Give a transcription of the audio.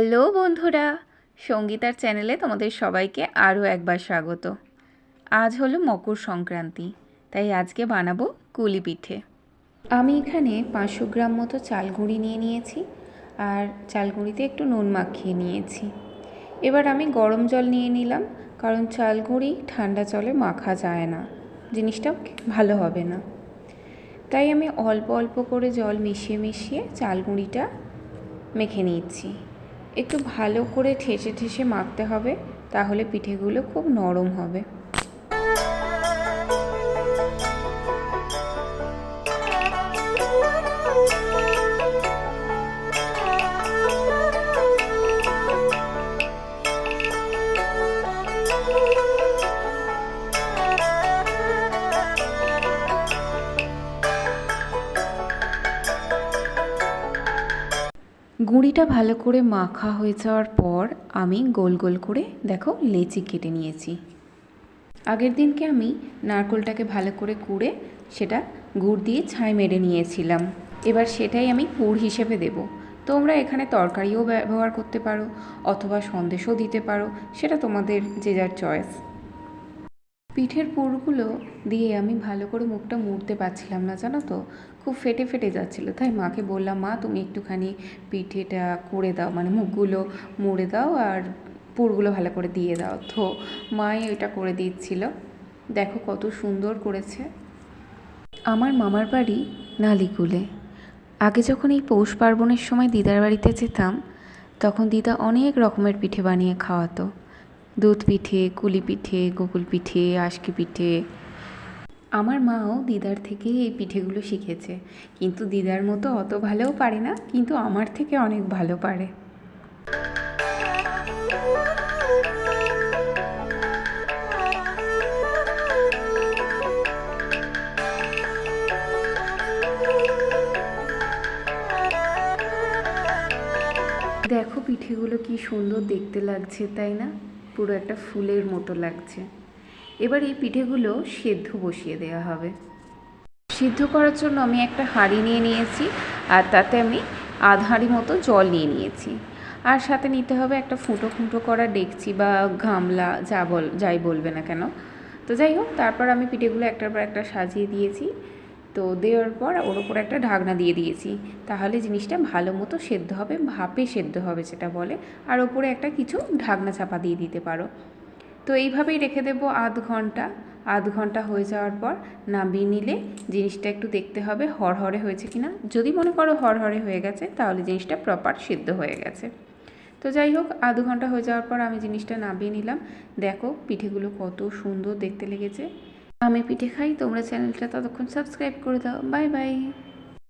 Hello বন্ধুরা, সঙ্গীতার চ্যানেলে তোমাদের সবাইকে আরও একবার স্বাগত। আজ হলো মকর সংক্রান্তি, তাই আজকে বানাবো কুলি পিঠে। আমি এখানে পাঁচশো গ্রাম মতো চাল গুঁড়ি নিয়ে নিয়েছি, আর চাল গুঁড়িতে একটু নুন মাখিয়ে নিয়েছি। এবার আমি গরম জল নিয়ে নিলাম, কারণ চাল গুঁড়ি ঠান্ডা জলে মাখা যায় না, জিনিসটা ভালো হবে না। তাই আমি অল্প অল্প করে জল মিশিয়ে মিশিয়ে চাল গুঁড়িটা মেখে নিচ্ছি। একটু ভালো করে ঠেসে ঠেসে মাখতে হবে তাহলে পিঠেগুলো খুব নরম হবে। গুঁড়িটা ভালো করে মাখা হয়ে যাওয়ার পর আমি গোল গোল করে, দেখো, লেচি কেটে নিয়েছি। আগের দিনকে আমি নারকোলটাকে ভালো করে কুড়ে সেটা গুড় দিয়ে ছাই মেরে নিয়েছিলাম। এবার সেটাই আমি পুর হিসেবে দেব। তোমরা এখানে তরকারিও ব্যবহার করতে পারো, অথবা সন্দেশও দিতে পারো, সেটা তোমাদের যে যার চয়েস পিঠের পুরগুলো দিয়ে আমি ভালো করে মুখটা মুড়তে পারছিলাম না, জানো তো? খুব ফেটে ফেটে যাচ্ছিল। তাই মাকে বললাম, মা, তুমি একটুখানি পিঠেটা করে দাও মানে মুখগুলো মুড়ে দাও আর পুরগুলো ভালো করে দিয়ে দাও। তো মাই ওইটা করে দিচ্ছিল। দেখো কত সুন্দর করেছে। আমার মামার বাড়ি নালিকুলে আগে যখন এই পৌষ পার্বণের সময় দিদার বাড়িতে যেতাম, তখন দিদা অনেক রকমের পিঠে বানিয়ে খাওয়াতো। দুধ পিঠে, কুলি পিঠে, গোকুল পিঠে, আশকি পিঠে। আমার মাও দিদার থেকে এই পিঠেগুলো শিখেছে। কিন্তু দিদার মতো অত ভালোও পারে না, কিন্তু আমার থেকে অনেক ভালো পারে। দেখো পিঠেগুলো কি সুন্দর দেখতে লাগছে, তাই না? পুরো একটা ফুলের মতো লাগছে। এবার এই পিঠেগুলো সেদ্ধ বসিয়ে দেওয়া হবে। সিদ্ধ করার জন্য আমি একটা হাঁড়ি নিয়ে নিয়েছি আর তাতে আমি আধ হাঁড়ি মতো জল নিয়ে নিয়েছি। আর সাথে নিতে হবে একটা ফুটো ফুটো করা ডেকচি বা গামলা, যা বল, যাই বলবে না কেন। তো যাই হোক, তারপর আমি পিঠেগুলো একটার পর একটা সাজিয়ে দিয়েছি। তো দেওয়ার পর ওর ওপর একটা ঢাকনা দিয়ে দিয়েছি। তাহলে জিনিসটা ভালো মতো সেদ্ধ হবে, ভাপে সেদ্ধ হবে সেটা বলে। আর ওপরে একটা কিছু ঢাকনা চাপা দিয়ে দিতে পারো। তো এইভাবেই রেখে দেবো আধ ঘণ্টা। আধ ঘণ্টা হয়ে যাওয়ার পর নামিয়ে নিলে জিনিসটা একটু দেখতে হবে হরহরে হয়েছে কি না যদি মনে করো হরহরে হয়ে গেছে, তাহলে জিনিসটা প্রপার সিদ্ধ হয়ে গেছে। তো যাই হোক, আধ ঘণ্টা হয়ে যাওয়ার পর আমি জিনিসটা নামিয়ে নিলাম। দেখো পিঠেগুলো কত সুন্দর দেখতে লেগেছে। আমি পিঠে খাই তোমরা চ্যানেলটা ততক্ষণ সাবস্ক্রাইব করে দাও। Bye bye.